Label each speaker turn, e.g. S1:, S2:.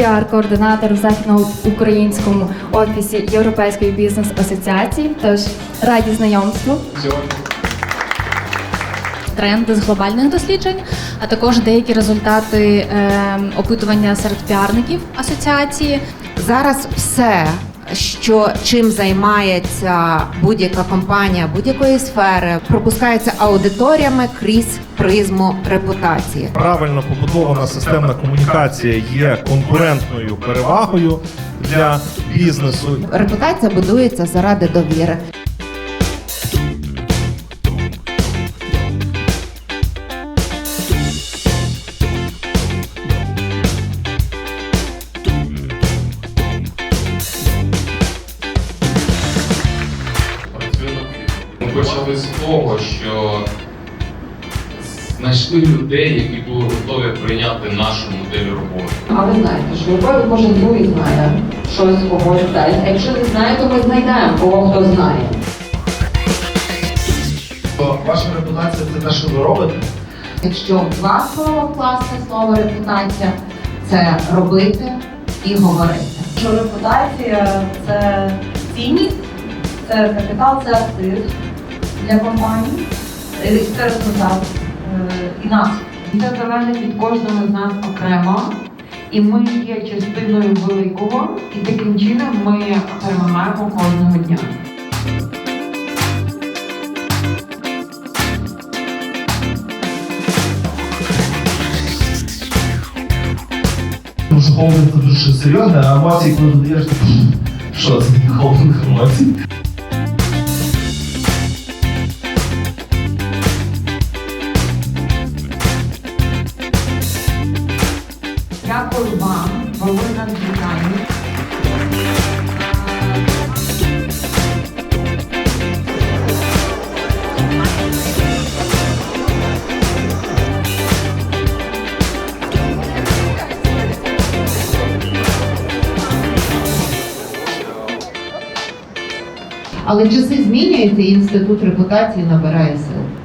S1: піар-координатор в західноукраїнському офісі Європейської бізнес-асоціації. Тож раді знайомству.
S2: тренди з глобальних досліджень, а також деякі результати е, опитування серед піарників асоціації.
S3: Зараз все, що чим займається будь-яка компанія будь-якої сфери, пропускається аудиторіями крізь призму репутації.
S4: Правильно побудована системна комунікація є конкурентною перевагою для бізнесу.
S3: Репутація будується заради довіри.
S5: Почали з того, що знайшли людей, які були готові прийняти нашу модель роботи.
S6: А ви знаєте, що любой кожен другий знає щось когось десь. А якщо не знає, то ми знайдемо кого хто знає.
S7: Ваша репутація це те, що ви робите.
S3: Якщо два слова вкласти слово репутація, це робити і говорити.
S8: що репутація це цінність, це капітал, це актив для компанії, це результат е, і нас.
S6: Це залежить від кожного з нас окремо, і ми є частиною великого, і таким чином ми перемагаємо кожного дня.
S7: Тому що холдинг дуже серйозне, а емоції, коли додаєш, що це холдинг емоцій?
S6: Дякую вам, ви нас. Але часи змінюються, і інститут репутації набирає сил.